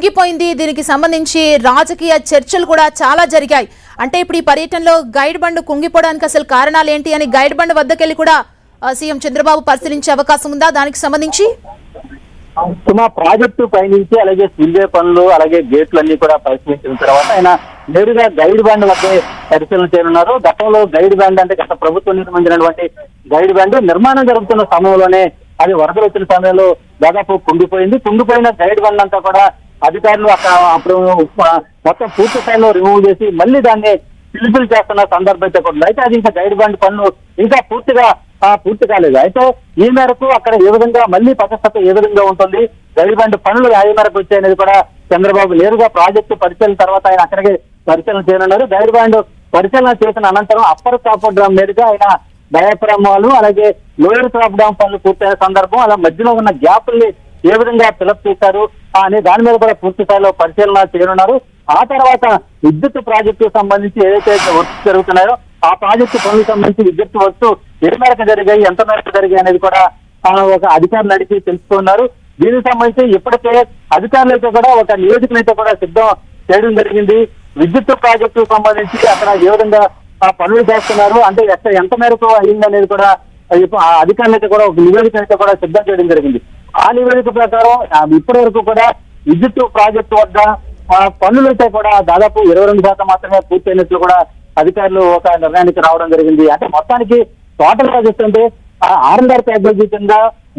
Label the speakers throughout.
Speaker 1: కుంగిపోయింది. దీనికి సంబంధించి రాజకీయ చర్చలు కూడా చాలా జరిగాయి. అంటే ఇప్పుడు ఈ పర్యటనలో గైడ్ బండ్ కుంగిపోవడానికి అసలు కారణాలు ఏంటి అని గైడ్ బండ్ వద్దకెళ్ళి కూడా సీఎం చంద్రబాబు పరిశీలించే అవకాశం ఉందా? దానికి సంబంధించి?
Speaker 2: సుమా ప్రాజెక్టు పయనించి అలాగే స్పిల్వే పనులు అలాగే గేట్లు అన్ని కూడా పరిశీలించిన తర్వాత ఆయన నేరుగా గైడ్ బ్యాండ్ వద్ద పరిశీలన చేయనున్నారు. గతంలో గైడ్ బ్యాండ్ అంటే గత ప్రభుత్వం నిర్మించినటువంటి గైడ్ బ్యాండ్ నిర్మాణం జరుగుతున్న సమయంలోనే అది వరదలు వచ్చిన సమయంలో దాదాపు కుంగిపోయింది. కుంగిపోయిన గైడ్ బ్యాండ్ అంతా కూడా అధికారులు అక్కడ అప్పుడు మొత్తం పూర్తి స్థాయిలో రిమూవ్ చేసి మళ్ళీ దాన్ని పిలుపులు చేస్తున్న సందర్భం అయితే కూడా అయితే అది ఇంకా గైడ్ బ్యాండ్ పనులు ఇంకా పూర్తిగా పూర్తి కాలేదు. అయితే ఈ మేరకు అక్కడ ఏ విధంగా మళ్ళీ ప్రతిష్టత ఏ విధంగా ఉంటుంది గైడ్ బ్యాండ్ పనులు ఏ మేరకు వచ్చాయనేది కూడా చంద్రబాబు నేరుగా ప్రాజెక్టు పరిశీలన తర్వాత ఆయన అక్కడికి పరిశీలన చేయనున్నారు. గైడ్ బ్యాండ్ పరిశీలన చేసిన అనంతరం అప్పర్ టాప్ డ్రామ్ మీదుగా ఆయన డయాఫ్రామ్ వాళ్ళు అలాగే లోయర్ టాప్ డ్యామ్ పనులు పూర్తయిన సందర్భం అలా మధ్యలో ఉన్న గ్యాపుల్ని ఏ విధంగా ఫిలప్ చేశారు అనే దాని మీద కూడా పూర్తి స్థాయిలో పరిశీలన చేయనున్నారు. ఆ తర్వాత విద్యుత్ ప్రాజెక్టు సంబంధించి ఏదైతే వర్క్స్ జరుగుతున్నాయో ఆ ప్రాజెక్టు పనులకు సంబంధించి విద్యుత్ వర్క్స్ ఏ మేరకు జరిగాయి ఎంత మేరకు జరిగాయి అనేది కూడా ఒక అధికారులు అడిగి తెలుసుకున్నారు. దీనికి సంబంధించి ఇప్పటికే అధికారులు అయితే కూడా ఒక నివేదికను అయితే కూడా సిద్ధం చేయడం జరిగింది. విద్యుత్ ప్రాజెక్టు సంబంధించి అక్కడ ఏ విధంగా ఆ పనులు చేస్తున్నారు అంటే ఎక్కడ ఎంత మేరకు అయింది అనేది కూడా ఆ అధికారులు అయితే కూడా ఒక నివేదిక అయితే కూడా సిద్ధం చేయడం జరిగింది. ఆ నివేదిక ప్రకారం ఇప్పటి వరకు కూడా విద్యుత్ ప్రాజెక్టు వద్ద ఆ కూడా దాదాపు ఇరవై రెండు శాతం మాత్రమే పూర్తయినట్లు కూడా అధికారులు ఒక నిర్ణయానికి రావడం జరిగింది. అంటే మొత్తానికి టోటల్గా చూస్తుంటే ఆర్ఎన్ఆర్ ప్యాకేజీ కింద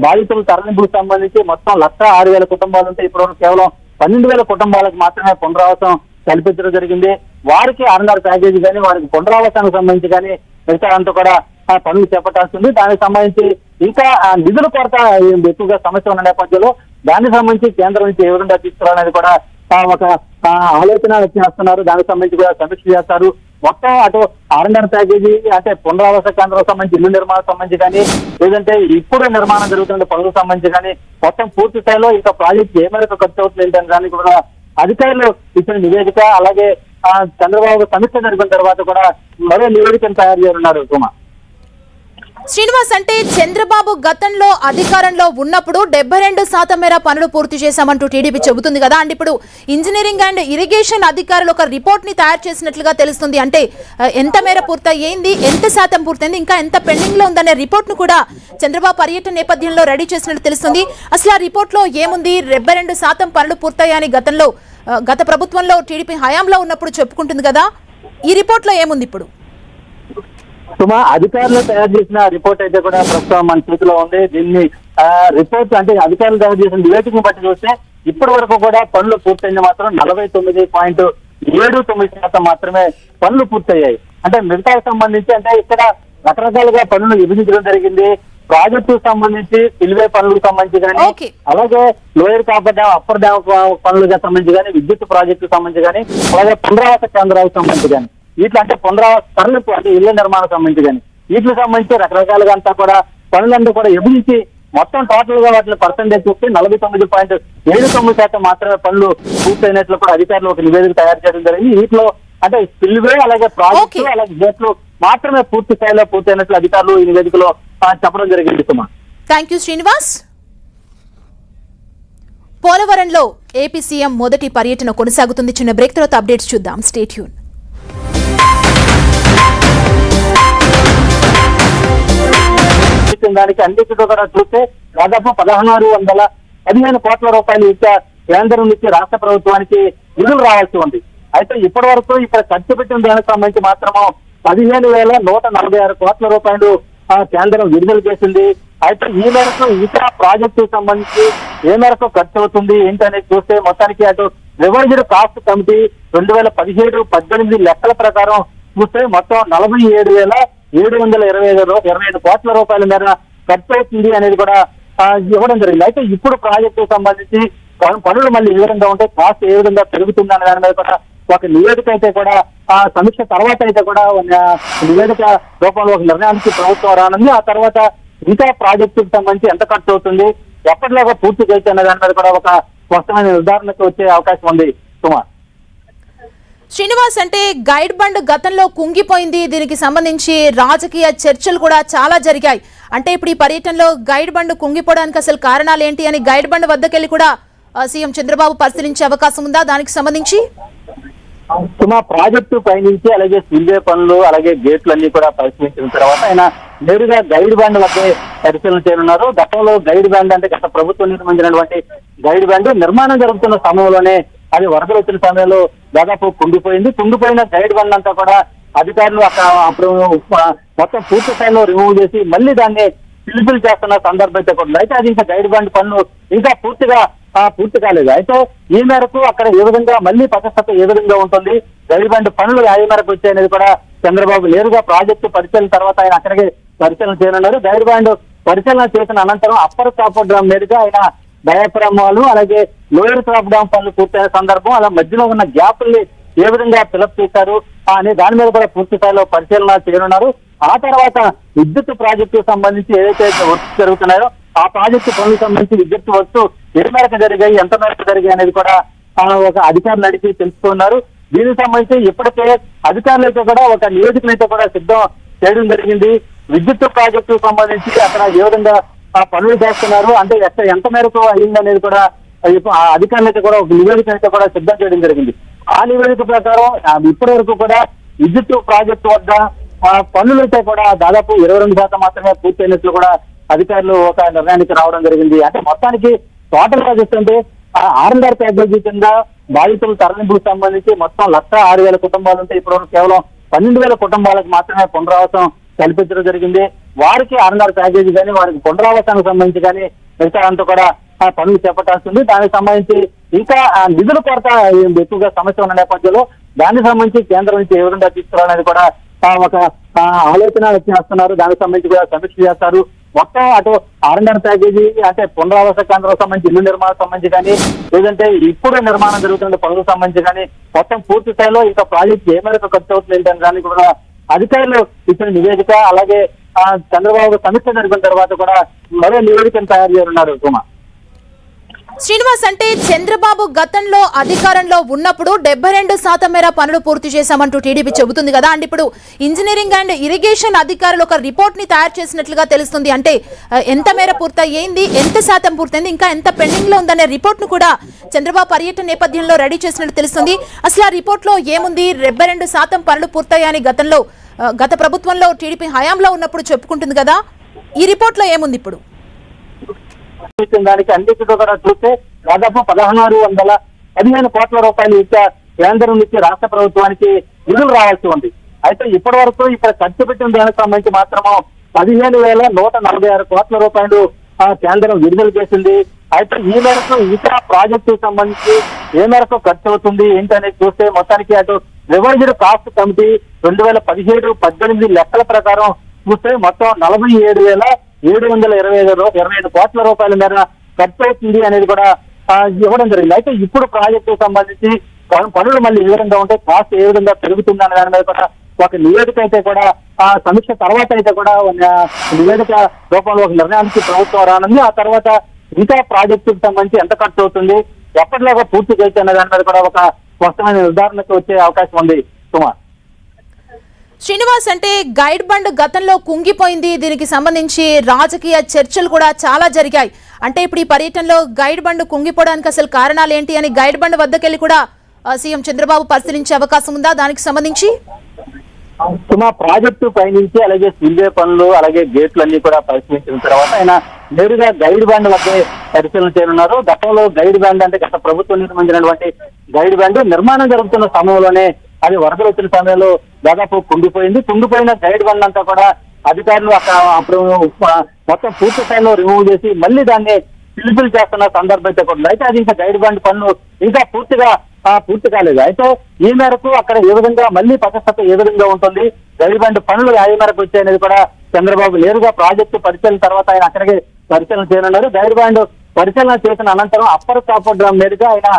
Speaker 2: బాధితుల తరలింపుకు సంబంధించి మొత్తం లక్ష ఆరు వేల కుటుంబాలు ఉంటే ఇప్పుడు కేవలం పన్నెండు వేల కుటుంబాలకు మాత్రమే పునరావాసం కల్పించడం జరిగింది. వారికి ఆర్ఎన్ఆర్ ప్యాకేజీ కానీ వారికి పునరావాసానికి సంబంధించి కానీ మిగతా అంతా కూడా పనులు చేపట్టాల్సి ఉంది దానికి సంబంధించి ఇంకా నిధుల కొరత ఎక్కువగా సమస్య ఉన్న నేపథ్యంలో దానికి సంబంధించి కేంద్రం నుంచి ఏ విధంగా తీసుకురావాలనేది కూడా ఒక ఆలోచన చేస్తున్నారు. దానికి సంబంధించి కూడా సమీక్ష చేస్తారు. మొత్తం అటు ఆర్ఎన్ఆర్ ప్యాకేజీ అంటే పునరావాస కేంద్రం సంబంధించి ఇల్లు నిర్మాణం సంబంధించి కానీ లేదంటే ఇప్పుడు నిర్మాణం జరుగుతున్న పనులకు సంబంధించి కానీ మొత్తం పూర్తి స్థాయిలో ఇంకా ప్రాజెక్ట్ ఏ మేరకు ఖర్చు అవుతుంది ఏంటనే కూడా అధికారులు ఇచ్చిన నివేదిక అలాగే చంద్రబాబు సమీక్ష జరిపిన తర్వాత కూడా మరో నివేదికను తయారు చేయనున్నారు కుమార్
Speaker 1: శ్రీనివాస్ అంటే చంద్రబాబు గతంలో అధికారంలో ఉన్నప్పుడు డెబ్బై రెండు శాతం మేర పనులు పూర్తి చేశామంటూ టీడీపీ చెబుతుంది కదా. అండ్ ఇప్పుడు ఇంజనీరింగ్ అండ్ ఇరిగేషన్ అధికారులు ఒక రిపోర్ట్ని తయారు చేసినట్లుగా తెలుస్తుంది. అంటే ఎంత మేర పూర్తయింది ఎంత శాతం పూర్తయింది ఇంకా ఎంత పెండింగ్లో ఉందనే రిపోర్ట్ను కూడా చంద్రబాబు పర్యటన నేపథ్యంలో రెడీ చేసినట్లు తెలుస్తుంది. అసలు ఆ రిపోర్ట్లో ఏముంది? డెబ్బై రెండు శాతం పనులు పూర్తయ్యాయని గతంలో గత ప్రభుత్వంలో టీడీపీ హయాంలో ఉన్నప్పుడు చెప్పుకుంటుంది కదా. ఈ రిపోర్ట్లో ఏముంది ఇప్పుడు?
Speaker 2: సుమా అధికారులు తయారు చేసిన రిపోర్ట్ అయితే కూడా ప్రస్తుతం మన చేతిలో ఉంది. దీన్ని రిపోర్ట్ అంటే అధికారులు తయారు చేసిన నివేదికను బట్టి చూస్తే ఇప్పటి వరకు కూడా పనులు పూర్తయింది మాత్రం నలభై తొమ్మిది పాయింట్ ఏడు తొమ్మిది శాతం మాత్రమే పనులు పూర్తయ్యాయి. అంటే మిగతా సంబంధించి అంటే ఇక్కడ రకరకాలుగా పనులు విభజించడం జరిగింది. ప్రాజెక్టు సంబంధించి సిల్వే పనులకు సంబంధించి కానీ. అలాగే lower coffer dam upper dam పనులకు సంబంధించి కానీ విద్యుత్ ప్రాజెక్టు సంబంధించి కానీ అలాగే పునరావాస కేంద్రాలకు సంబంధించి కానీ. వీటి అంటే పునరావాస తరలింపు అంటే ఇళ్ళ నిర్మాణం సంబంధించి కానీ వీటికి సంబంధించి రకరకాలుగా అంతా కూడా పనులన్నీ కూడా విభజించి మొత్తం టోటల్గా వాటిని పర్సెంటేజ్ చూస్తే నలభై తొమ్మిది పాయింట్ ఏడు తొమ్మిది శాతం మాత్రమే పనులు పూర్తయినట్లు కూడా అధికారులు ఒక నివేదిక తయారు చేయడం జరిగింది. వీటిలో అంటే స్పిల్వే అలాగే ప్రాజెక్టు. అలాగే గేట్లు మాత్రమే పూర్తి స్థాయిలో పూర్తయినట్లు అధికారులు ఈ నివేదికలో చెప్పడం జరిగింది సుమా.
Speaker 1: థ్యాంక్ యూ శ్రీనివాస్ పోలవరంలో ఏపీ సీఎం మొదటి పర్యటన కొనసాగుతుంది. చిన్న బ్రేక్ తర్వాత అప్డేట్స్ చూద్దాం. స్టేట్యూన్
Speaker 2: ఇచ్చిన దానికి అన్నిటితో కూడా చూస్తే దాదాపు పదహారు వందల పదిహేను కోట్ల రూపాయలు ఇచ్చే కేంద్రం నుంచి రాష్ట్ర ప్రభుత్వానికి నిధులు రావాల్సి ఉంది. అయితే ఇప్పటి వరకు ఇక్కడ ఖర్చు పెట్టిన దానికి సంబంధించి మాత్రము పదిహేను వేల నూట నలభై ఆరు కోట్ల రూపాయలు కేంద్రం విడుదల చేసింది. అయితే ఈ మేరకు ఇతర ప్రాజెక్టు సంబంధించి ఏ మేరకు ఖర్చు అవుతుంది ఏంటనేది చూస్తే మొత్తానికి అటు రివైజ్డ్ కాస్ట్ కమిటీ రెండు వేల పదిహేడు పద్దెనిమిది లెక్కల ప్రకారం చూస్తే మొత్తం నలభై ఏడు వేల ఏడు వందల ఇరవై ఐదు ఇరవై ఐదు కోట్ల రూపాయల మేర ఖర్చు అవుతుంది అనేది కూడా ఇవ్వడం జరిగింది. అయితే ఇప్పుడు ప్రాజెక్టు సంబంధించి పనులు మళ్ళీ ఏ విధంగా ఉంటే కాస్ట్ ఏ విధంగా పెరుగుతుంది అనే దాని మీద కూడా ఒక నివేదిక అయితే కూడా ఆ సమీక్ష తర్వాత అయితే కూడా నివేదిక రూపంలో ఒక నిర్ణయానికి ప్రభుత్వం రానుంది. ఆ తర్వాత ఇంకా ప్రాజెక్టుకు సంబంధించి ఎంత ఖర్చు అవుతుంది ఎప్పటిలాగా పూర్తి చేయొచ్చు అనే దాని మీద కూడా ఒక స్పష్టమైన నిర్ధారణకు వచ్చే అవకాశం ఉంది. కుమార్
Speaker 1: శ్రీనివాస్ అంటే గైడ్ బండ్ గతంలో కుంగిపోయింది. దీనికి సంబంధించి రాజకీయ చర్చలు కూడా చాలా జరిగాయి. అంటే ఇప్పుడు ఈ పర్యటనలో గైడ్ బండ్ కుంగిపోవడానికి అసలు కారణాలు ఏంటి అని గైడ్ బండ్ వద్దకెళ్ళి కూడా సీఎం చంద్రబాబు పరిశీలించే అవకాశం ఉందా? దానికి సంబంధించి?
Speaker 2: సుమా ప్రాజెక్టు పైనుంచి అలాగే సిల్వే పనులు అలాగే గేట్లు అన్ని కూడా పరిశీలించిన తర్వాత ఆయన నేరుగా గైడ్ బ్యాండ్ వద్దే పరిశీలన చేయనున్నారు. గతంలో గైడ్ బ్యాండ్ అంటే గత ప్రభుత్వం నిర్మించినటువంటి గైడ్ బ్యాండ్ నిర్మాణం జరుగుతున్న సమయంలోనే అది వరదలు వచ్చిన సమయంలో దాదాపు కుండిపోయింది. కుండిపోయిన గైడ్ వన్ అంతా కూడా అధికారులు అక్కడ అప్పుడు మొత్తం పూర్తి స్థాయిలో రిమూవ్ చేసి మళ్ళీ దాన్ని పిలుపులు చేస్తున్న సందర్భం అయితే కూడా అయితే అది ఇంకా గైడ్ బండ్ పనులు ఇంకా పూర్తిగా పూర్తి కాలేదు. అయితే ఈ మేరకు అక్కడ ఏ విధంగా మళ్ళీ పకస్తత ఏ విధంగా ఉంటుంది? గైడ్ బండ్ పనులు ఏ మేరకు వచ్చాయనేది కూడా చంద్రబాబు నేరుగా ప్రాజెక్టు పరిశీలన తర్వాత ఆయన అక్కడికి పరిశీలన చేయనున్నారు. గైడ్ బండ్ పరిశీలన చేసిన అనంతరం అప్పర్ కాపర్ డ్రామ్ మీదుగా ఆయన డయాఫ్రామాలు అలాగే లోయర్ క్రాప్ డ్యామ్ పనులు పూర్తయిన సందర్భం అలా మధ్యలో ఉన్న గ్యాపుల్ని ఏ విధంగా ఫిలప్ చేశారు? అనే దాని మీద కూడా పూర్తి స్థాయిలో పరిశీలన చేయనున్నారు. ఆ తర్వాత విద్యుత్ ప్రాజెక్టు సంబంధించి ఏదైతే వర్క్స్ జరుగుతున్నాయో ఆ ప్రాజెక్టు పనులకు సంబంధించి విద్యుత్ వర్క్స్ ఏ మేరకు జరిగాయి ఎంత మేరకు జరిగాయి అనేది కూడా ఒక అధికారులు అడిగి తెలుసుకున్నారు. దీనికి సంబంధించి ఇప్పటికే అధికారులైతే కూడా ఒక నియోజకులైతే కూడా సిద్ధం చేయడం జరిగింది. విద్యుత్ ప్రాజెక్టు సంబంధించి అక్కడ ఏ విధంగా ఆ పనులు చేస్తున్నారు అంటే ఎంత మేరకు అయిందనేది కూడా అధికారులైతే కూడా ఒక నివేదిక అయితే కూడా సిద్ధం చేయడం జరిగింది. ఆ నివేదిక ప్రకారం ఇప్పటి వరకు కూడా విద్యుత్ ప్రాజెక్టు వద్ద ఆ పనులు అయితే కూడా దాదాపు ఇరవై రెండు శాతం మాత్రమే పూర్తయినట్లు కూడా అధికారులు ఒక నిర్ణయానికి రావడం జరిగింది. అంటే మొత్తానికి టోటల్గా చూస్తుంటే ఆర్ఎన్ఆర్ ప్యాకేజీ కింద బాధితుల తరలింపుకు సంబంధించి మొత్తం లక్ష ఆరు వేల కుటుంబాలు ఉంటే ఇప్పుడు కేవలం పన్నెండు వేల కుటుంబాలకు మాత్రమే పునరావాసం కల్పించడం జరిగింది. వారికి ఆర్ఎన్ఆర్ ప్యాకేజీ కానీ వారికి పునరావాసానికి సంబంధించి కానీ మిగతా అంతా కూడా పనులు చేపట్టాల్సి ఉంది దానికి సంబంధించి ఇంకా ఆ నిధుల కొరత ఎక్కువగా సమస్య ఉన్న నేపథ్యంలో దానికి సంబంధించి కేంద్రం నుంచి ఏ విధంగా తీసుకురావాలనేది కూడా ఒక ఆలోచన చేస్తున్నారు. దానికి సంబంధించి కూడా సమీక్ష చేస్తారు. మొత్తం అటు ఆర్ఎన్ఆర్ ప్యాకేజీ అంటే పునరావాస కేంద్రం సంబంధించి ఇల్లు నిర్మాణం సంబంధించి కానీ లేదంటే ఇప్పుడు నిర్మాణం జరుగుతున్న పనులకు సంబంధించి కానీ మొత్తం పూర్తి స్థాయిలో ఇంకా ప్రాజెక్ట్ ఏ మేరకు ఖర్చు అవుతుంది ఏంటనే దానికి కూడా అధికారులు ఇచ్చిన నివేదిక అలాగే చంద్రబాబు సమీక్ష జరిపిన తర్వాత కూడా మరో నివేదికను తయారు చేయనున్నారు కుమార్
Speaker 1: శ్రీనివాస్ అంటే చంద్రబాబు గతంలో అధికారంలో ఉన్నప్పుడు డెబ్బై రెండు శాతం మేర పనులు పూర్తి చేశామంటూ టీడీపీ చెబుతుంది కదా. అండ్ ఇప్పుడు ఇంజనీరింగ్ అండ్ ఇరిగేషన్ అధికారులు ఒక రిపోర్ట్ని తయారు చేసినట్లుగా తెలుస్తుంది. అంటే ఎంత మేర పూర్తయింది ఎంత శాతం పూర్తయింది ఇంకా ఎంత పెండింగ్లో ఉందనే రిపోర్ట్ను కూడా చంద్రబాబు పర్యటన నేపథ్యంలో రెడీ చేసినట్టు తెలుస్తుంది. అసలు ఆ రిపోర్ట్లో ఏముంది? డెబ్బై రెండు శాతం పనులు పూర్తయ్యాయని గతంలో గత ప్రభుత్వంలో టీడీపీ హయాంలో ఉన్నప్పుడు చెప్పుకుంటుంది కదా. ఈ రిపోర్ట్లో ఏముంది ఇప్పుడు?
Speaker 2: చూసిన దానికి అన్నిటితో కూడా చూస్తే దాదాపు పదహారు వందల పదిహేను కోట్ల రూపాయలు ఇచ్చే కేంద్రం నుంచి రాష్ట్ర ప్రభుత్వానికి నిధులు రావాల్సి ఉంది. అయితే ఇప్పటి వరకు ఇక్కడ ఖర్చు పెట్టిన దానికి సంబంధించి మాత్రము పదిహేను వేల నూట నలభై ఆరు కోట్ల రూపాయలు కేంద్రం విడుదల చేసింది. అయితే ఈ మేరకు ఇతర ప్రాజెక్టు సంబంధించి ఏ మేరకు ఖర్చు అవుతుంది ఏంటనేది చూస్తే మొత్తానికి అటు రివైజ్డ్ కాస్ట్ కమిటీ రెండు వేల పదిహేడు పద్దెనిమిది లెక్కల ప్రకారం చూస్తే మొత్తం నలభై ఏడు వేల ఏడు వందల ఇరవై ఐదు ఇరవై ఐదు కోట్ల రూపాయల మేర ఖర్చు అవుతుంది అనేది కూడా ఇవ్వడం జరిగింది. అయితే ఇప్పుడు ప్రాజెక్టు సంబంధించి పనులు మళ్ళీ ఏ విధంగా ఉంటే కాస్ట్ ఏ విధంగా పెరుగుతుంది అనే దాని మీద కూడా ఒక నివేదిక అయితే కూడా ఆ సమీక్ష తర్వాత అయితే కూడా నివేదిక రూపంలో ఒక నిర్ణయానికి ప్రభుత్వం రానుంది. ఆ తర్వాత ఇంకా ప్రాజెక్టుకు సంబంధించి ఎంత ఖర్చు అవుతుంది ఎప్పటిలాగా పూర్తి చేయొచ్చు అనే దాని మీద కూడా ఒక స్పష్టమైన నిర్ధారణకు వచ్చే అవకాశం ఉంది. కుమార్
Speaker 1: శ్రీనివాస్ అంటే గైడ్ బండ్ గతంలో కుంగిపోయింది. దీనికి సంబంధించి రాజకీయ చర్చలు కూడా చాలా జరిగాయి. అంటే ఇప్పుడు ఈ పర్యటనలో గైడ్ బండ్ కుంగిపోవడానికి అసలు కారణాలు ఏంటి అని గైడ్ బండ్ వద్దకెళ్ళి కూడా సీఎం చంద్రబాబు పరిశీలించే అవకాశం ఉందా? దానికి సంబంధించి?
Speaker 2: ప్రాజెక్టు పైనుంచి అలాగే సిల్వే పనులు అలాగే గేట్లు అన్ని కూడా పరిశీలించిన తర్వాత ఆయన నేరుగా గైడ్ బ్యాండ్ వద్ద పరిశీలన చేయనున్నారు. గతంలో గైడ్ బ్యాండ్ అంటే గత ప్రభుత్వం నిర్మించినటువంటి గైడ్ బ్యాండ్ నిర్మాణం జరుగుతున్న సమయంలోనే అది వరదలు వచ్చిన సమయంలో దాదాపు కుండిపోయింది కుండిపోయిన గైడ్ బ్యాండ్ అంతా కూడా అధికారులు అక్కడ అప్పుడు మొత్తం పూర్తి స్థాయిలో రిమూవ్ చేసి మళ్ళీ దాన్ని పిలుపులు చేస్తున్న సందర్భం అయితే కూడా అయితే అది ఇంకా గైడ్ బ్యాండ్ పనులు ఇంకా పూర్తిగా పూర్తి కాలేదు. అయితే ఈ మేరకు అక్కడ ఏ విధంగా మళ్ళీ పకస్తత ఏ విధంగా ఉంటుంది? గైడ్ బ్యాండ్ పనులు ఏ మేరకు వచ్చాయనేది కూడా చంద్రబాబు నేరుగా ప్రాజెక్టు పరిశీలన తర్వాత ఆయన అక్కడికి పరిశీలన చేయనున్నారు. డైర్ బ్యాండ్ పరిశీలన చేసిన అనంతరం అప్పర్ కాపర్ డ్రామ్ మీదుగా ఆయన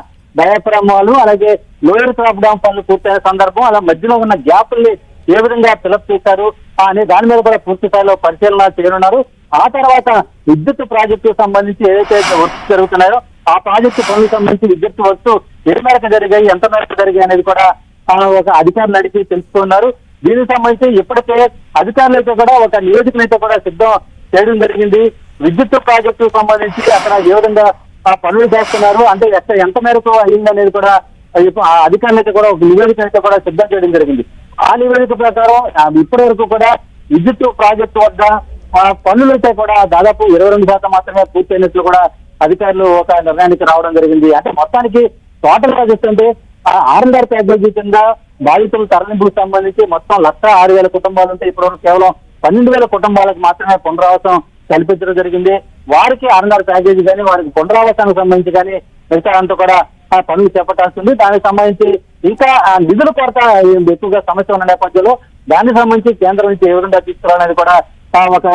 Speaker 2: డయాఫ్రామాలు అలాగే లోయర్ క్రాప్ డ్రామ్ పనులు పూర్తయిన సందర్భం అలా మధ్యలో ఉన్న గ్యాపుల్ని ఏ విధంగా ఫిలప్ చేశారు అనే దాని మీద కూడా పూర్తి స్థాయిలో పరిశీలన చేయనున్నారు. ఆ తర్వాత విద్యుత్ ప్రాజెక్టు సంబంధించి ఏదైతే వర్క్స్ జరుగుతున్నాయో ఆ ప్రాజెక్టు పనులకు సంబంధించి విద్యుత్ వర్క్స్ ఏ మేరకు జరిగాయి ఎంత మేరకు జరిగాయి అనేది కూడా ఒక అధికారులు అడిగి తెలుసుకున్నారు. దీనికి సంబంధించి ఇప్పటికే అధికారులైతే కూడా ఒక నియోజకులైతే కూడా సిద్ధం చేయడం జరిగింది. విద్యుత్ ప్రాజెక్టు సంబంధించి అక్కడ ఏ విధంగా ఆ పనులు చేస్తున్నారు? అంటే ఎంత ఎంత మేరకు అయింది అనేది కూడా ఆ అధికారులు అయితే కూడా ఒక నివేదిక అయితే కూడా సిద్ధం చేయడం జరిగింది. ఆ నివేదిక ప్రకారం ఇప్పటి వరకు కూడా విద్యుత్ ప్రాజెక్టు వద్ద ఆ పనులు అయితే కూడా దాదాపు ఇరవై రెండు శాతం మాత్రమే పూర్తయినట్లు కూడా అధికారులు ఒక నిర్ణయానికి రావడం జరిగింది. అంటే మొత్తానికి టోటల్గా చూస్తుంటే ఆ ఆర్ఎన్ఆర్ ప్యాకేజీ కింద బాధితుల తరలింపుకు సంబంధించి మొత్తం లక్ష ఆరు వేల కుటుంబాలు ఉంటే ఇప్పుడు కేవలం పన్నెండు వేల కుటుంబాలకు మాత్రమే పునరావాసం కల్పించడం జరిగింది. వారికి ఆర్ఎన్ఆర్ ప్యాకేజీ కానీ వారికి పునరావాసానికి సంబంధించి కానీ మిగతా అంతా కూడా పనులు చేపట్టాల్సి ఉంది. దానికి సంబంధించి ఇంకా నిధుల కొరత ఎక్కువగా సమస్య ఉన్న నేపథ్యంలో దానికి సంబంధించి కేంద్రం నుంచి ఏ విధంగా తీసుకురావాలనేది కూడా ఒక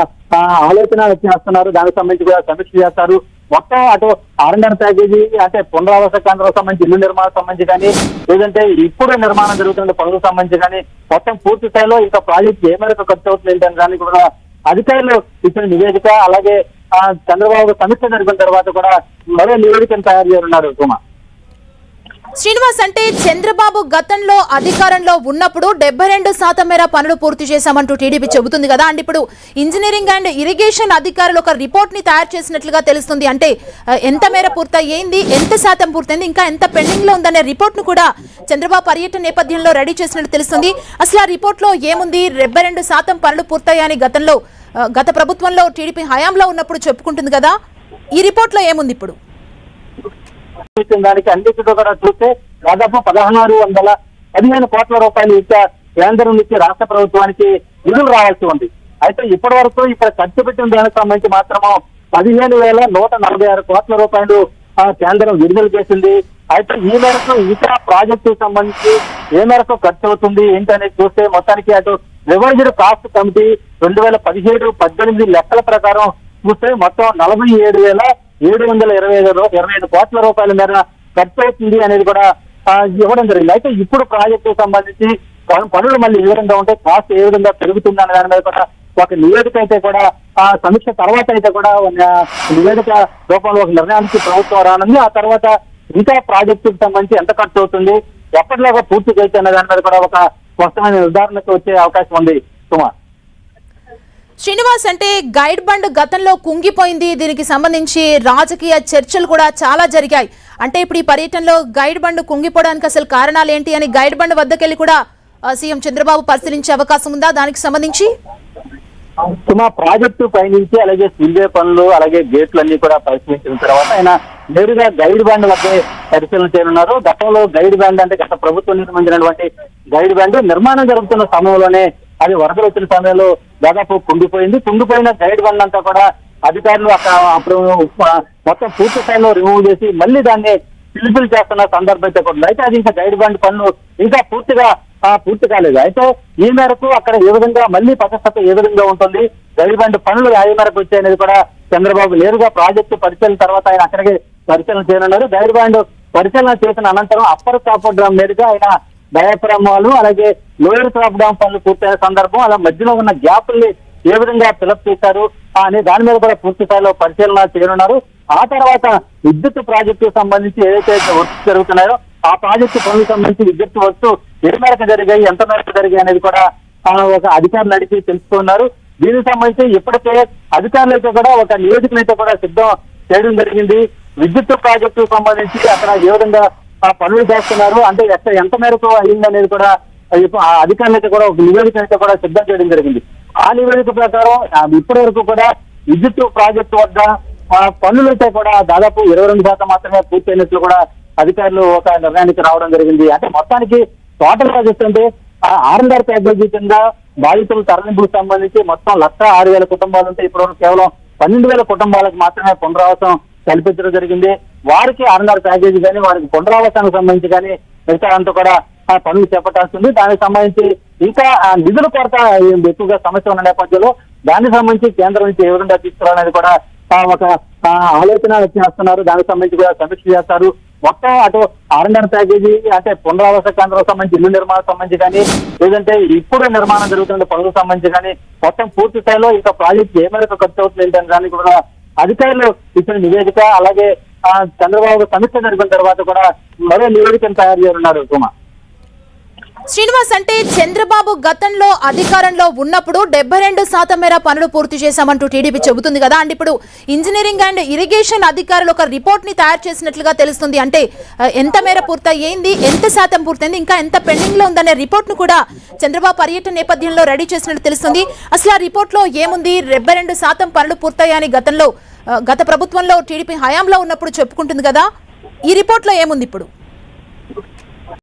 Speaker 2: ఆలోచన చేస్తున్నారు. దానికి సంబంధించి కూడా సమీక్ష చేస్తారు. మొత్తం అటు ఆర్ఎన్ఆర్ ప్యాకేజీ అంటే పునరావాస కేంద్రం సంబంధించి ఇల్లు నిర్మాణం సంబంధించి కానీ లేదంటే ఇప్పుడు నిర్మాణం జరుగుతున్న పనులకు సంబంధించి కానీ మొత్తం పూర్తి స్థాయిలో ఇంకా ప్రాజెక్ట్ ఏ మేరకు ఖర్చు అవుతుంది ఏంటనే దానికి కూడా అధికారులు ఇచ్చిన నివేదిక అలాగే ఆ, చంద్రబాబు సమీక్ష జరిపిన తర్వాత కూడా మరో నివేదికను తయారు చేయనున్నారు కుమార్
Speaker 1: శ్రీనివాస్ అంటే చంద్రబాబు గతంలో అధికారంలో ఉన్నప్పుడు డెబ్బై రెండు శాతం మేర పనులు పూర్తి చేశామంటూ టీడీపీ చెబుతుంది కదా. అండ్ ఇప్పుడు ఇంజనీరింగ్ అండ్ ఇరిగేషన్ అధికారులు ఒక రిపోర్ట్ని తయారు చేసినట్లుగా తెలుస్తుంది. అంటే ఎంత మేర పూర్తయింది ఎంత శాతం పూర్తయింది ఇంకా ఎంత పెండింగ్లో ఉందనే రిపోర్ట్ను కూడా చంద్రబాబు పర్యటన నేపథ్యంలో రెడీ చేసినట్టు తెలుస్తుంది. అసలు ఆ రిపోర్ట్లో ఏముంది? డెబ్బై రెండు శాతం పనులు పూర్తయ్యాయని గతంలో గత ప్రభుత్వంలో టీడీపీ హయాంలో ఉన్నప్పుడు చెప్పుకుంటుంది కదా. ఈ రిపోర్ట్లో ఏముంది ఇప్పుడు?
Speaker 2: ఇచ్చిన దానికి అన్నిటితో కూడా చూస్తే దాదాపు పదహారు వందల పదిహేను కోట్ల రూపాయలు ఇంకా కేంద్రం నుంచి రాష్ట్ర ప్రభుత్వానికి నిధులు రావాల్సి ఉంది. అయితే ఇప్పటి వరకు ఇక్కడ ఖర్చు పెట్టిన దానికి సంబంధించి మాత్రము పదిహేను వేల నూట నలభై ఆరు కోట్ల రూపాయలు కేంద్రం విడుదల చేసింది. అయితే ఈ మేరకు ఇతర ప్రాజెక్టు సంబంధించి ఏ మేరకు ఖర్చు అవుతుంది ఏంటనేది చూస్తే మొత్తానికి అటు రివైజ్డ్ కాస్ట్ కమిటీ రెండు వేల పదిహేడు పద్దెనిమిది లెక్కల ప్రకారం చూస్తే మొత్తం నలభై ఏడు వేల ఏడు వందల ఇరవై ఐదు ఇరవై ఐదు కోట్ల రూపాయల మేర ఖర్చు అవుతుంది అనేది కూడా ఇవ్వడం జరిగింది. అయితే ఇప్పుడు ప్రాజెక్టు సంబంధించి పనులు మళ్ళీ ఏ విధంగా ఉంటే కాస్ట్ ఏ విధంగా పెరుగుతుంది అనే దాని మీద కూడా ఒక నివేదిక అయితే కూడా ఆ సమీక్ష తర్వాత అయితే కూడా నివేదిక రూపంలో ఒక నిర్ణయానికి ప్రభుత్వం రానుంది. ఆ తర్వాత ఇంకా ప్రాజెక్టుకు సంబంధించి ఎంత ఖర్చు అవుతుంది ఎప్పటిలాగా పూర్తి చేస్తే అనే దాని మీద కూడా ఒక స్పష్టమైన నిర్ధారణకు వచ్చే అవకాశం ఉంది. సుమా
Speaker 1: శ్రీనివాస్ అంటే గైడ్ బండ్ గతంలో కుంగిపోయింది. దీనికి సంబంధించి రాజకీయ చర్చలు కూడా చాలా జరిగాయి. అంటే ఇప్పుడు ఈ పర్యటనలో గైడ్ బండ్ కుంగిపోవడానికి అసలు కారణాలు ఏంటి అని గైడ్ బండ్ వద్దకెళ్ళి కూడా సీఎం చంద్రబాబు పరిశీలించే అవకాశం ఉందా? దానికి సంబంధించి?
Speaker 2: సుమా ప్రాజెక్టు పయనించి అలాగే స్పిల్వే పనులు అలాగే గేట్లు అన్ని కూడా పరిశీలించిన తర్వాత ఆయన నేరుగా గైడ్ బ్యాండ్ వద్ద పరిశీలన చేయనున్నారు. గతంలో గైడ్ బ్యాండ్ అంటే గత ప్రభుత్వం నిర్మించినటువంటి గైడ్ బ్యాండ్ నిర్మాణం జరుగుతున్న సమయంలోనే అది వరదలు వచ్చిన సమయంలో దాదాపు కుంగిపోయింది. కుంగిపోయిన గైడ్ వన్ అంతా కూడా అధికారులు అక్కడ అప్పుడు మొత్తం పూర్తి స్థాయిలో రిమూవ్ చేసి మళ్ళీ దాన్ని పిలుపులు చేస్తున్న సందర్భం అయితే కూడా అయితే అది ఇంకా గైడ్ బండ్ పనులు ఇంకా పూర్తిగా పూర్తి కాలేదు. అయితే ఈ మేరకు అక్కడ ఏ విధంగా మళ్ళీ పదస్థత ఏ విధంగా ఉంటుంది? గైడ్ బండ్ పనులు ఏ మేరకు వచ్చాయనేది కూడా చంద్రబాబు నేరుగా ప్రాజెక్టు పరిశీలన తర్వాత ఆయన అక్కడికి పరిశీలన చేయనున్నారు. గైడ్ బండ్ పరిశీలన చేసిన అనంతరం అప్పర్ టాప్ డ్రామ్ మీదుగా ఆయన డయాఫ్రామ్ అలాగే లోయర్ క్రాప్ డ్రామ్ పనులు పూర్తయిన సందర్భం అలా మధ్యలో ఉన్న గ్యాపుల్ని ఏ విధంగా ఫిలప్ చేశారు అనే దాని మీద కూడా పూర్తి స్థాయిలో పరిశీలన చేయనున్నారు. ఆ తర్వాత విద్యుత్ ప్రాజెక్టు సంబంధించి ఏదైతే వర్క్స్ జరుగుతున్నాయో ఆ ప్రాజెక్టు పనులకు సంబంధించి విద్యుత్ వర్క్స్ ఏ మేరకు జరిగాయి ఎంత మేరకు జరిగాయి అనేది కూడా ఒక అధికారులు అడిగి తెలుసుకున్నారు. దీనికి సంబంధించి ఇప్పటికే అధికారులైతే కూడా ఒక నివేదికనైతే కూడా సిద్ధం చేయడం జరిగింది. విద్యుత్ ప్రాజెక్టు సంబంధించి అక్కడ ఏ విధంగా ఆ పనులు చేస్తున్నారు అంటే ఎంత మేరకు అయింది అనేది కూడా ఆ అధికారులు కూడా ఒక నివేదిక అయితే కూడా సిద్ధం చేయడం జరిగింది. ఆ నివేదిక ప్రకారం ఇప్పటి వరకు కూడా విద్యుత్ ప్రాజెక్టు వద్ద ఆ, పనులు అయితే కూడా దాదాపు ఇరవై రెండు శాతం మాత్రమే పూర్తయినట్లు కూడా అధికారులు ఒక నిర్ణయానికి రావడం జరిగింది. అంటే మొత్తానికి టోటల్గా చూస్తుంటే ఆర్ఎన్ఆర్ ప్యాకేజీ కింద బాధితుల తరలింపుకు సంబంధించి మొత్తం లక్ష ఆరు వేల కుటుంబాలు ఉంటే ఇప్పుడు కేవలం పన్నెండు వేల కుటుంబాలకు మాత్రమే పునరావాసం కల్పించడం జరిగింది. వారికి ఆర్ఎన్ఆర్ ప్యాకేజీ కానీ వారికి పునరావాసానికి సంబంధించి కానీ మిగతా అంతా కూడా పనులు చేపట్టాల్సింది. దానికి సంబంధించి ఇంకా నిధుల కొరత ఎక్కువగా సమస్య ఉన్న నేపథ్యంలో దానికి సంబంధించి కేంద్రం నుంచి ఏ విధంగా తీసుకురావాలనేది కూడా ఒక ఆలోచన చేస్తున్నారు. దానికి సంబంధించి కూడా సమీక్ష చేస్తారు. మొత్తం అటు ఆర్ఎన్ఆర్ ప్యాకేజీ అంటే పునరావాస కేంద్రం సంబంధించి ఇల్లు నిర్మాణం సంబంధించి కానీ లేదంటే ఇప్పుడు నిర్మాణం జరుగుతున్న పనులకు సంబంధించి కానీ మొత్తం పూర్తి స్థాయిలో ఇంకా ప్రాజెక్ట్ ఏ మేరకు ఖర్చు అవుతుంది ఏంటనే దానికి కూడా అధికారులు ఇచ్చిన నివేదిక అలాగే ఆ, చంద్రబాబు సమీక్ష జరిపిన తర్వాత కూడా మరో నివేదికను తయారు చేయనున్నారు కుమార్
Speaker 1: శ్రీనివాస్ అంటే చంద్రబాబు గతంలో అధికారంలో ఉన్నప్పుడు డెబ్బై రెండు శాతం మేర పనులు పూర్తి చేశామంటూ టీడీపీ చెబుతుంది కదా. అండ్ ఇప్పుడు ఇంజనీరింగ్ అండ్ ఇరిగేషన్ అధికారులు ఒక రిపోర్ట్ని తయారు చేసినట్లుగా తెలుస్తుంది. అంటే ఎంత మేర పూర్తయింది ఎంత శాతం పూర్తయింది ఇంకా ఎంత పెండింగ్లో ఉందనే రిపోర్ట్ను కూడా చంద్రబాబు పర్యటన నేపథ్యంలో రెడీ చేసినట్టు తెలుస్తుంది. అసలు ఆ రిపోర్ట్లో ఏముంది? డెబ్బై రెండు శాతం పనులు పూర్తయ్యాయని గతంలో గత ప్రభుత్వంలో టీడీపీ హయాంలో ఉన్నప్పుడు చెప్పుకుంటుంది కదా. ఈ రిపోర్ట్లో ఏముంది ఇప్పుడు?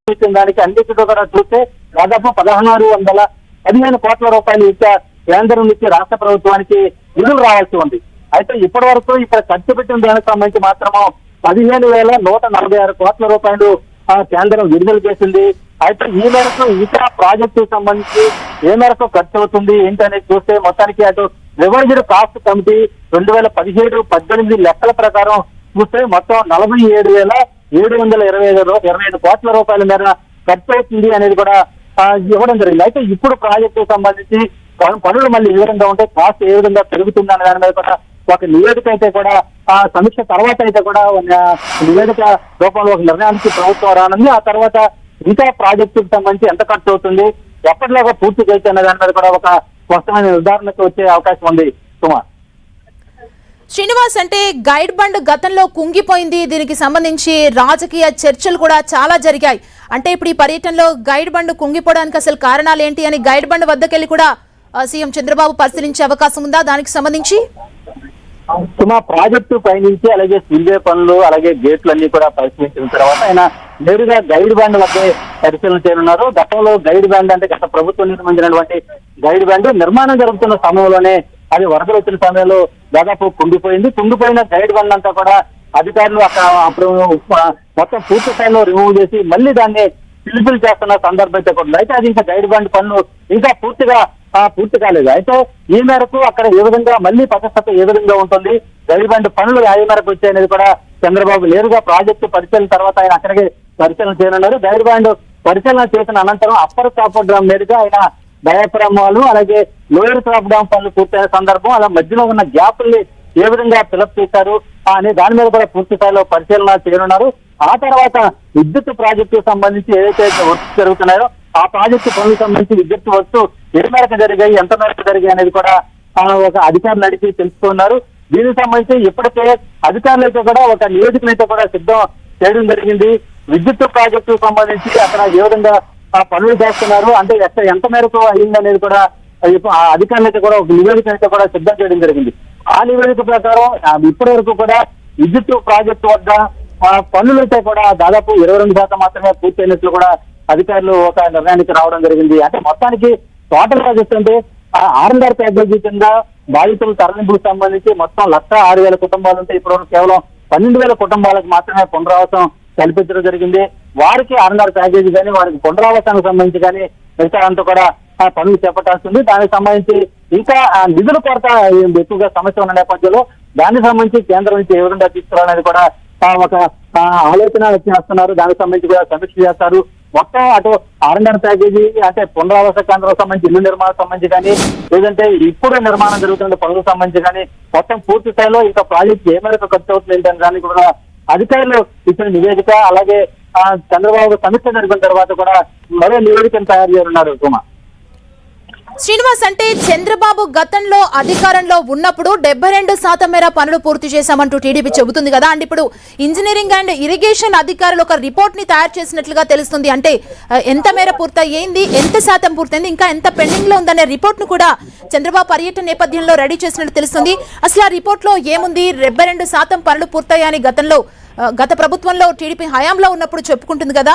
Speaker 2: ఇచ్చిన దానికి అన్నిటితో కూడా చూస్తే దాదాపు పదహారు వందల పదిహేను కోట్ల రూపాయలు ఇచ్చే కేంద్రం నుంచి రాష్ట్ర ప్రభుత్వానికి నిధులు రావాల్సి ఉంది. అయితే ఇప్పటి వరకు ఇక్కడ ఖర్చు పెట్టిన దానికి సంబంధించి మాత్రము పదిహేను వేల నూట నలభై ఆరు కోట్ల రూపాయలు ఆ, కేంద్రం విడుదల చేసింది. అయితే ఈ మేరకు ఇతర ప్రాజెక్టు సంబంధించి ఏ మేరకు ఖర్చు అవుతుంది ఏంటనేది చూస్తే మొత్తానికి అటు రివైజ్డ్ కాస్ట్ కమిటీ రెండు వేల పదిహేడు పద్దెనిమిది లెక్కల ప్రకారం చూస్తే మొత్తం నలభై ఏడు వేల ఏడు వందల ఇరవై ఐదు ఇరవై ఐదు కోట్ల రూపాయల మేర ఖర్చు అవుతుంది అనేది కూడా ఇవ్వడం జరిగింది. అయితే ఇప్పుడు ప్రాజెక్టు సంబంధించి పనులు మళ్ళీ ఏ విధంగా ఉంటే కాస్ట్ ఏ విధంగా పెరుగుతుంది అనే దాని మీద కూడా ఒక నివేదిక అయితే కూడా ఆ సమీక్ష తర్వాత అయితే కూడా నివేదిక రూపంలో ఒక నిర్ణయానికి ప్రభుత్వం రానుంది. ఆ తర్వాత ఇంకా ప్రాజెక్టుకి సంబంధించి ఎంత ఖర్చు అవుతుంది ఎప్పటిలాగా పూర్తి చేస్తే అనే దాని మీద కూడా ఒక స్పష్టమైన నిర్ధారణకు వచ్చే అవకాశం ఉంది. కుమార్
Speaker 1: శ్రీనివాస్ అంటే గైడ్ బండ్ గతంలో కుంగిపోయింది. దీనికి సంబంధించి రాజకీయ చర్చలు కూడా చాలా జరిగాయి. అంటే ఇప్పుడు ఈ పర్యటనలో గైడ్ బండ్ కుంగిపోవడానికి అసలు కారణాలు ఏంటి అని గైడ్ బండ్ వద్దకెళ్ళి కూడా సీఎం చంద్రబాబు పరిశీలించే అవకాశం ఉందా? దానికి సంబంధించి?
Speaker 2: సుమా ప్రాజెక్టు పయనించి అలాగే సిల్వే పనులు అలాగే గేట్లు అన్ని కూడా పరిశీలించిన తర్వాత ఆయన నేరుగా గైడ్ బ్యాండ్ వద్ద పరిశీలన చేయనున్నారు. గతంలో గైడ్ బ్యాండ్ అంటే గత ప్రభుత్వం నిర్మించినటువంటి గైడ్ బ్యాండ్ నిర్మాణం జరుగుతున్న సమయంలోనే అది వరదలు వచ్చిన సమయంలో దాదాపు కుంగిపోయింది కుంగిపోయిన గైడ్ బ్యాండ్ అంతా కూడా అధికారులు అక్కడ అప్పుడు మొత్తం పూర్తి స్థాయిలో రిమూవ్ చేసి మళ్ళీ దాన్ని పిలుపులు చేస్తున్న సందర్భం అయితే కూడా అయితే అది ఇంకా గైడ్ బండ్ పనులు ఇంకా పూర్తిగా పూర్తి కాలేదు. అయితే ఈ మేరకు అక్కడ ఏ విధంగా మళ్ళీ పదస్థత ఏ విధంగా ఉంటుంది? గైడ్ బండ్ పనులు ఏ మేరకు వచ్చాయనేది కూడా చంద్రబాబు నేరుగా ప్రాజెక్టు పరిశీలన తర్వాత ఆయన అక్కడికి పరిశీలన చేయనున్నారు. గైడ్ బండ్ పరిశీలన చేసిన అనంతరం అప్పర్ కాపు డ్రామ్ మీదుగా ఆయన డయాఫ్రామాలు అలాగే లోయర్ క్రాప్ డామ్ పనులు పూర్తయిన సందర్భం అలా మధ్యలో ఉన్న గ్యాపుల్ని ఏ విధంగా ఫిలప్ చేశారు అనే దాని మీద కూడా పూర్తి స్థాయిలో పరిశీలన చేయనున్నారు. ఆ తర్వాత విద్యుత్ ప్రాజెక్టు సంబంధించి ఏదైతే వర్క్స్ జరుగుతున్నాయో ఆ ప్రాజెక్టు పనులకు సంబంధించి విద్యుత్ వర్క్స్ ఏ మేరకు జరిగాయి ఎంత మేరకు జరిగాయి అనేది కూడా ఒక అధికారులు అడిగి తెలుసుకున్నారు. దీనికి సంబంధించి ఇప్పటికే అధికారులతో కూడా ఒక నియోజకులతో అయితే కూడా సిద్ధం చేయడం జరిగింది. విద్యుత్ ప్రాజెక్టు సంబంధించి అక్కడ ఏ విధంగా పనులు చేస్తున్నారు. అంటే ఎక్కడ ఎంత మేరకు అయింది అనేది కూడా అధికారులైతే కూడా ఒక నివేదిక అయితే కూడా సిద్ధం చేయడం జరిగింది. ఆ నివేదిక ప్రకారం ఇప్పటి వరకు కూడా విద్యుత్ ప్రాజెక్టు వద్ద ఆ, పనులు అయితే కూడా దాదాపు ఇరవై రెండు శాతం మాత్రమే పూర్తయినట్లు కూడా అధికారులు ఒక నిర్ణయానికి రావడం జరిగింది. అంటే మొత్తానికి టోటల్గా చూస్తుంటే ఆర్ఎన్ఆర్ ప్యాకేజీ కింద బాధితుల తరలింపుకు సంబంధించి మొత్తం లక్ష ఆరు వేల కుటుంబాలు ఉంటే ఇప్పుడు కేవలం పన్నెండు వేల కుటుంబాలకు మాత్రమే పునరావాసం కల్పించడం జరిగింది. వారికి ఆర్ఎన్ఆర్ ప్యాకేజీ కానీ వారికి పునరావాసానికి సంబంధించి కానీ మిగతా అంతా కూడా పనులు చేపట్టాల్సి ఉంది. దానికి సంబంధించి ఇంకా నిధుల కొరత ఎక్కువగా సమస్య ఉన్న నేపథ్యంలో దానికి సంబంధించి కేంద్రం నుంచి ఏ విధంగా తీసుకురావాలనేది కూడా ఒక ఆలోచన చేస్తున్నారు. దానికి సంబంధించి కూడా సమీక్ష చేస్తారు. మొత్తం అటు ఆర్ఎన్ఆర్ ప్యాకేజీ అంటే పునరావాస కేంద్రం సంబంధించి ఇల్లు నిర్మాణం సంబంధించి కానీ లేదంటే ఇప్పుడు నిర్మాణం జరుగుతున్న పనులకు సంబంధించి కానీ మొత్తం పూర్తి స్థాయిలో ఇంకా ప్రాజెక్ట్ ఏ మేరకు ఖర్చు అవుతుంది ఏంటనే దానికి కూడా అధికారులు ఇచ్చిన నివేదిక అలాగే ఆ, చంద్రబాబు సమీక్ష జరిపిన తర్వాత కూడా మరో నివేదికను తయారు చేయనున్నారు కుమార్
Speaker 1: శ్రీనివాస్ అంటే చంద్రబాబు గతంలో అధికారంలో ఉన్నప్పుడు డెబ్బై రెండు శాతం మేర పనులు పూర్తి చేశామంటూ టీడీపీ చెబుతుంది కదా. అండ్ ఇప్పుడు ఇంజనీరింగ్ అండ్ ఇరిగేషన్ అధికారులు ఒక రిపోర్ట్ని తయారు చేసినట్లుగా తెలుస్తుంది. అంటే ఎంత మేర పూర్తయింది ఎంత శాతం పూర్తయింది ఇంకా ఎంత పెండింగ్లో ఉందనే రిపోర్ట్ను కూడా చంద్రబాబు పర్యటన నేపథ్యంలో రెడీ చేసినట్టు తెలుస్తుంది. అసలు ఆ రిపోర్ట్లో ఏముంది? డెబ్బై రెండు శాతం పనులు పూర్తయ్యాయని గతంలో గత ప్రభుత్వంలో టీడీపీ హయాంలో ఉన్నప్పుడు చెప్పుకుంటుంది కదా.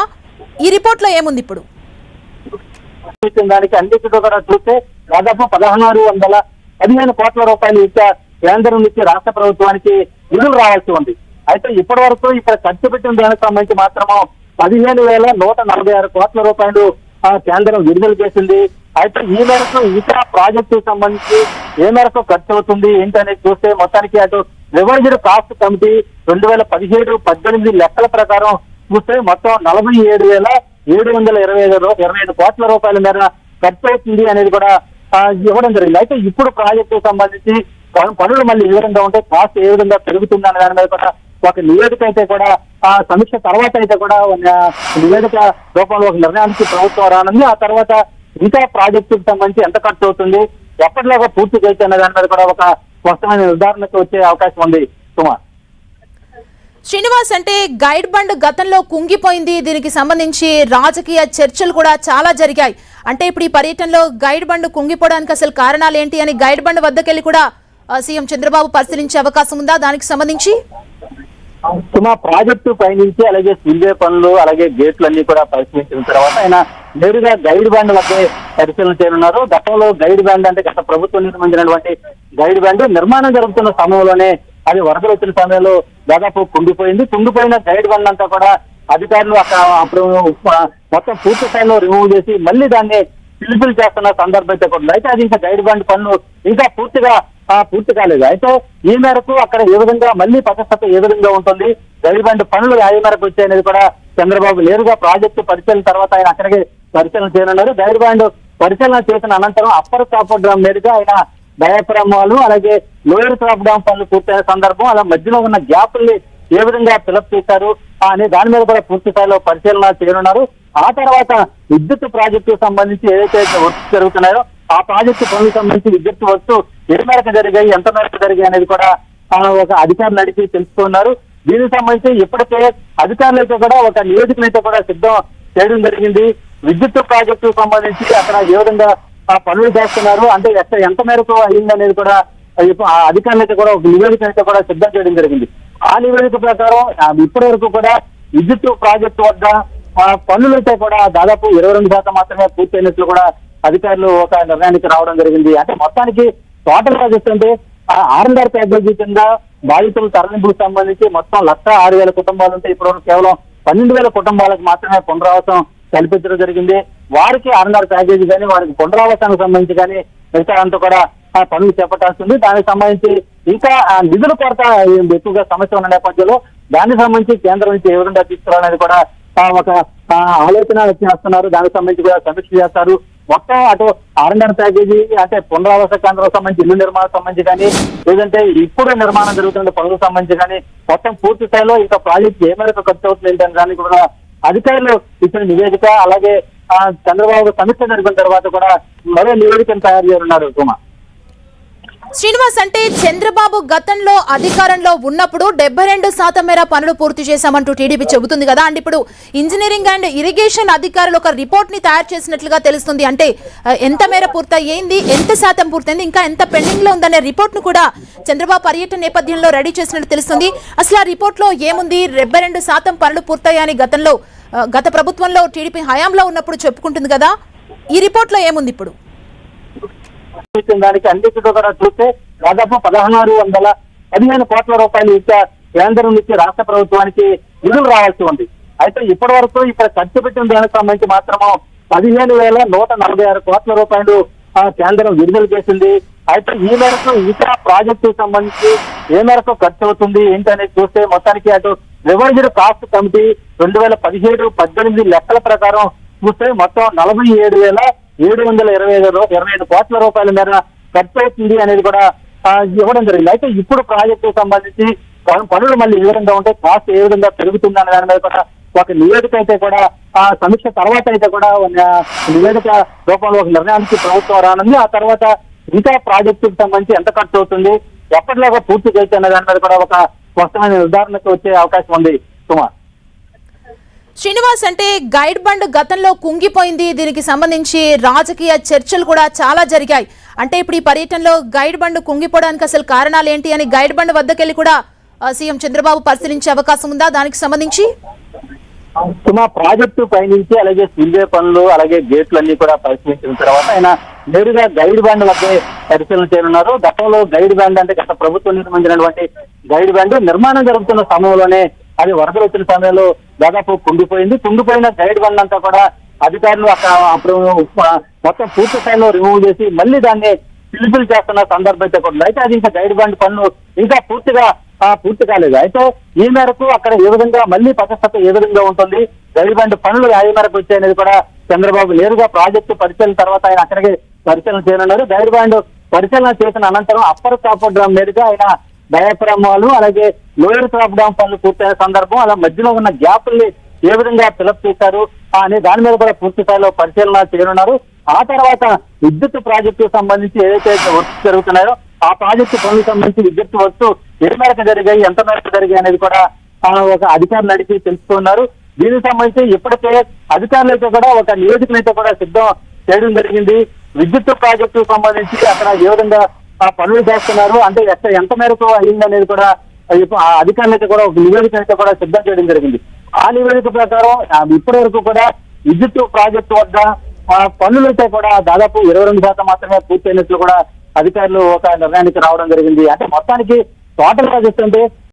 Speaker 1: ఈ రిపోర్ట్లో ఏముంది ఇప్పుడు?
Speaker 2: దానికి అన్నిటితో కూడా చూస్తే దాదాపు పదహారు వందల పదిహేను కోట్ల రూపాయలు ఇచ్చే కేంద్రం నుంచి రాష్ట్ర ప్రభుత్వానికి నిధులు రావాల్సి ఉంది. అయితే ఇప్పటి వరకు ఇక్కడ ఖర్చు పెట్టిన దానికి సంబంధించి మాత్రము పదిహేను వేల నూట నలభై ఆరు కోట్ల రూపాయలు కేంద్రం విడుదల చేసింది. అయితే ఈ మేరకు ఇతర ప్రాజెక్టు సంబంధించి ఏ మేరకు ఖర్చు అవుతుంది ఏంటనేది చూస్తే మొత్తానికి అటు రివైజ్డ్ కాస్ట్ కమిటీ రెండు వేల పదిహేడు పద్దెనిమిది లెక్కల ప్రకారం చూస్తే మొత్తం నలభై ఏడు వేల ఏడు వందల ఇరవై ఐదు ఇరవై ఐదు కోట్ల రూపాయల మేర ఖర్చు అవుతుంది అనేది కూడా ఇవ్వడం జరిగింది. అయితే ఇప్పుడు ప్రాజెక్టు సంబంధించి పనులు మళ్ళీ ఏ విధంగా ఉంటే కాస్ట్ ఏ విధంగా పెరుగుతుంది అనే దాని మీద కూడా ఒక నివేదిక అయితే కూడా ఆ సమీక్ష తర్వాత అయితే కూడా నివేదిక రూపంలో ఒక నిర్ణయానికి ప్రభుత్వం రానుంది. ఆ తర్వాత ఇంకా ప్రాజెక్టుకి సంబంధించి ఎంత ఖర్చు అవుతుంది ఎప్పటిలాగా పూర్తి చేస్తే అనే దాని మీద కూడా ఒక స్పష్టమైన నిర్ధారణకు వచ్చే అవకాశం ఉంది. కుమార్
Speaker 1: శ్రీనివాస్ అంటే గైడ్ బండ్ గతంలో కుంగిపోయింది. దీనికి సంబంధించి రాజకీయ చర్చలు కూడా చాలా జరిగాయి. అంటే ఇప్పుడు ఈ పర్యటనలో గైడ్ బండ్ కుంగిపోవడానికి అసలు కారణాలు ఏంటి అని గైడ్ బండ్ వద్దకెళ్ళి కూడా సీఎం చంద్రబాబు పరిశీలించే అవకాశం ఉందా? దానికి సంబంధించి?
Speaker 2: సుమా ప్రాజెక్టు పయనించి అలాగే సిల్వే పనులు అలాగే గేట్లు అన్ని కూడా పరిశీలించిన తర్వాత ఆయన నేరుగా గైడ్ బ్యాండ్ వద్దే పరిశీలన చేయనున్నారు. గతంలో గైడ్ బ్యాండ్ అంటే గత ప్రభుత్వం నిర్మించినటువంటి గైడ్ బ్యాండ్ నిర్మాణం జరుగుతున్న సమయంలోనే అది వరదలు వచ్చిన సమయంలో దాదాపు కుంగిపోయింది కుంగిపోయిన గైడ్ బండ్ అంతా కూడా అధికారులు అక్కడ అప్పుడు మొత్తం పూర్తి స్థాయిలో రిమూవ్ చేసి మళ్ళీ దాన్ని పిలుపులు చేస్తున్న సందర్భం అయితే కూడా అయితే అది ఇంకా గైడ్ బండ్ పనులు ఇంకా పూర్తిగా పూర్తి కాలేదు. అయితే ఈ మేరకు అక్కడ ఏ విధంగా మళ్ళీ పదస్థత ఏ విధంగా ఉంటుంది? గైడ్ బండ్ పనులు ఏ మేరకు వచ్చాయనేది కూడా చంద్రబాబు నేరుగా ప్రాజెక్టు పరిశీలన తర్వాత ఆయన అక్కడికి పరిశీలన చేయనున్నారు. గైడ్ బండ్ పరిశీలన చేసిన అనంతరం అప్పర్ కాపు డ్రామ్ మీదుగా ఆయన డయాఫ్రామ్ వాళ్ళు అలాగే లోయర్ క్రాప్ డ్యామ్ పనులు పూర్తయిన సందర్భం అలా మధ్యలో ఉన్న గ్యాపుల్ని ఏ విధంగా ఫిలప్ చేశారు అనే దాని మీద కూడా పూర్తి స్థాయిలో పరిశీలన చేయనున్నారు. ఆ తర్వాత విద్యుత్ ప్రాజెక్టు సంబంధించి ఏదైతే వర్క్స్ జరుగుతున్నాయో ఆ ప్రాజెక్టు పనులకు సంబంధించి విద్యుత్ వర్క్స్ ఏ మేరకు జరిగాయి ఎంత మేరకు జరిగాయి అనేది కూడా ఒక అధికారులు అడిగి తెలుసుకున్నారు. దీనికి సంబంధించి ఇప్పటికే అధికారులైతే కూడా ఒక నివేదికను అయితే కూడా సిద్ధం చేయడం జరిగింది. విద్యుత్ ప్రాజెక్టు సంబంధించి అక్కడ ఏ విధంగా పనులు చేస్తున్నారు. అంటే ఎక్కడ ఎంత మేరకు అయింది అనేది కూడా అధికారులైతే కూడా ఒక నివేదిక అయితే కూడా సిద్ధం చేయడం జరిగింది. ఆ నివేదిక ప్రకారం ఇప్పటి వరకు కూడా విద్యుత్ ప్రాజెక్టు వద్ద ఆ కూడా దాదాపు ఇరవై రెండు శాతం మాత్రమే పూర్తయినట్లు కూడా అధికారులు ఒక నిర్ణయానికి రావడం జరిగింది. అంటే మొత్తానికి టోటల్గా చూస్తుంటే ఆర్ఎన్ఆర్ ప్యాకేజీ కింద బాధితుల తరలింపుకు సంబంధించి మొత్తం లక్ష ఆరు వేల కుటుంబాలు ఉంటే ఇప్పుడు కేవలం పన్నెండు వేల కుటుంబాలకు మాత్రమే పునరావాసం కల్పించడం జరిగింది. వారికి ఆర్ఎన్ఆర్ ప్యాకేజీ కానీ వారికి పునరావాసానికి సంబంధించి కానీ మిగతా అంతా కూడా పనులు చేపట్టాల్సి ఉంది. దానికి సంబంధించి ఇంకా నిధుల కొరత ఎక్కువగా సమస్య ఉన్న నేపథ్యంలో దానికి సంబంధించి కేంద్రం నుంచి ఏ విధంగా తీసుకురావాలనేది కూడా ఒక ఆలోచన చేస్తున్నారు. దానికి సంబంధించి కూడా సమీక్ష చేస్తారు. మొత్తం అటు ఆర్ఎండ్ఆర్ ప్యాకేజీ అంటే పునరావాస కేంద్రం సంబంధించి ఇల్లు నిర్మాణం సంబంధించి కానీ లేదంటే ఇప్పుడు నిర్మాణం జరుగుతున్న పనులకు సంబంధించి కానీ మొత్తం పూర్తి స్థాయిలో ఇంకా ప్రాజెక్ట్ ఏ మేరకు ఖర్చు అవుతుంది ఏంటనే దానికి కూడా అధికారులు ఇచ్చిన నివేదిక అలాగే చంద్రబాబు సమీక్ష జరిపిన తర్వాత కూడా మరో నివేదికను తయారు చేయనున్నారు కుమార్
Speaker 1: శ్రీనివాస్ అంటే చంద్రబాబు గతంలో అధికారంలో ఉన్నప్పుడు డెబ్బై రెండు శాతం మేర పనులు పూర్తి చేశామంటూ టీడీపీ చెబుతుంది కదా. అండ్ ఇప్పుడు ఇంజనీరింగ్ అండ్ ఇరిగేషన్ అధికారులు ఒక రిపోర్ట్ని తయారు చేసినట్లుగా తెలుస్తుంది. అంటే ఎంత మేర పూర్తయింది ఎంత శాతం పూర్తయింది ఇంకా ఎంత పెండింగ్లో ఉందనే రిపోర్ట్ను కూడా చంద్రబాబు పర్యటన నేపథ్యంలో రెడీ చేసినట్టు తెలుస్తుంది. అసలు ఆ రిపోర్ట్లో ఏముంది? డెబ్బై రెండు శాతం పనులు పూర్తయ్యాయని గతంలో గత ప్రభుత్వంలో టీడీపీ హయాంలో ఉన్నప్పుడు చెప్పుకుంటుంది కదా. ఈ రిపోర్ట్లో ఏముంది ఇప్పుడు?
Speaker 2: దానికి అన్నిటితో కూడా చూస్తే దాదాపు పదహారు వందల పదిహేను కోట్ల రూపాయలు ఇచ్చే కేంద్రం నుంచి రాష్ట్ర ప్రభుత్వానికి నిధులు రావాల్సి ఉంది. అయితే ఇప్పటి వరకు ఇక్కడ ఖర్చు పెట్టిన దానికి సంబంధించి మాత్రము పదిహేను వేల నూట నలభై ఆరు కోట్ల రూపాయలు ఆ, కేంద్రం విడుదల చేసింది. అయితే ఈ మేరకు ఇతర ప్రాజెక్టు సంబంధించి ఏ మేరకు ఖర్చు అవుతుంది ఏంటి అనేది చూస్తే మొత్తానికి అటు రివైజ్డ్ కాస్ట్ కమిటీ రెండు వేల పదిహేడు పద్దెనిమిది లెక్కల ప్రకారం చూస్తే మొత్తం నలభై ఏడు వేల ఏడు వందల ఇరవై ఐదు ఇరవై ఐదు కోట్ల రూపాయల మేర ఖర్చు అవుతుంది అనేది కూడా ఇవ్వడం జరిగింది. అయితే ఇప్పుడు ప్రాజెక్టు సంబంధించి పనులు మళ్ళీ ఏ విధంగా ఉంటాయి కాస్ట్ ఏ విధంగా పెరుగుతుంది అనే దాని మీద కూడా ఒక నివేదిక అయితే కూడా ఆ సమీక్ష తర్వాత అయితే కూడా నివేదిక రూపంలో ఒక నిర్ణయానికి ప్రభుత్వం రానుంది. ఆ తర్వాత ఇంకా ప్రాజెక్టుకి సంబంధించి ఎంత ఖర్చు అవుతుంది ఎప్పటిలాగా పూర్తి చేస్తే అనే దాని మీద కూడా ఒక స్పష్టమైన నిర్ధారణకు వచ్చే అవకాశం ఉంది. కుమార్
Speaker 1: శ్రీనివాస్ అంటే గైడ్ బండ్ గతంలో కుంగిపోయింది. దీనికి సంబంధించి రాజకీయ చర్చలు కూడా చాలా జరిగాయి. అంటే ఇప్పుడు ఈ పర్యటనలో గైడ్ బండ్ కుంగిపోవడానికి అసలు కారణాలు ఏంటి అని గైడ్ బండ్ వద్దకెళ్ళి కూడా సీఎం చంద్రబాబు పరిశీలించే అవకాశం ఉందా? దానికి సంబంధించి?
Speaker 2: సుమా ప్రాజెక్టు పయనించి అలాగే స్పిల్వే పనులు అలాగే గేట్లు అన్ని కూడా పరిశీలించిన తర్వాత ఆయన నేరుగా గైడ్ బ్యాండ్ వద్దే పరిశీలన చేయనున్నారు. గతంలో గైడ్ బ్యాండ్ అంటే గత ప్రభుత్వం నిర్మించినటువంటి గైడ్ బ్యాండ్ నిర్మాణం జరుగుతున్న సమయంలోనే అది వరదలు వచ్చిన సమయంలో దాదాపు కుంగిపోయింది. కుంగిపోయిన గైడ్ బ్యాండ్ అంతా కూడా అధికారులు అక్కడ అప్పుడు మొత్తం పూర్తి స్థాయిలో రిమూవ్ చేసి మళ్ళీ దాన్ని పిలుపులు చేస్తున్న సందర్భం అయితే కూడా అయితే అది ఇంకా గైడ్ బండ్ పనులు ఇంకా పూర్తిగా పూర్తి కాలేదు. అయితే ఈ మేరకు అక్కడ ఏ విధంగా మళ్ళీ పదస్థత ఏ విధంగా ఉంటుంది గైడ్ బండ్ పనులు ఏ మేరకు వచ్చాయనేది కూడా చంద్రబాబు నేరుగా ప్రాజెక్టు పరిశీలన తర్వాత ఆయన అక్కడికి పరిశీలన చేయనున్నారు. గైడ్ బండ్ పరిశీలన చేసిన అనంతరం అప్పర్ కాపు డ్రామ్ మీదుగా ఆయన డయాఫ్రామాలు అలాగే లోయర్ క్రాప్ డ్యామ్ పనులు పూర్తయిన సందర్భం అలా మధ్యలో ఉన్న గ్యాపుల్ని ఏ విధంగా ఫిలప్ చేశారు అనే దాని మీద కూడా పూర్తి స్థాయిలో పరిశీలన చేయనున్నారు. ఆ తర్వాత విద్యుత్ ప్రాజెక్టు సంబంధించి ఏదైతే వర్క్స్ జరుగుతున్నాయో ఆ ప్రాజెక్టు పనులకు సంబంధించి విద్యుత్ వర్క్స్ ఏ మేరకు జరిగాయి ఎంత మేరకు జరిగాయి అనేది కూడా ఒక అధికారులు అడిగి తెలుసుకున్నారు. దీనికి సంబంధించి ఇప్పటికే అధికారులు అయితే కూడా ఒక నివేదికను అయితే కూడా సిద్ధం చేయడం జరిగింది. విద్యుత్ ప్రాజెక్టు సంబంధించి అక్కడ ఏ విధంగా పనులు చేస్తున్నారు. అంటే ఎంత ఎంత మేరకు అయింది అనేది కూడా ఆ అధికారులు కూడా ఒక నివేదిక అయితే కూడా సిద్ధం చేయడం జరిగింది. ఆ నివేదిక ప్రకారం ఇప్పటి వరకు కూడా విద్యుత్ ప్రాజెక్టు వద్ద ఆ, కూడా దాదాపు ఇరవై రెండు శాతం మాత్రమే పూర్తయినట్లు కూడా అధికారులు ఒక నిర్ణయానికి రావడం జరిగింది. అంటే మొత్తానికి టోటల్గా చూస్తుంటే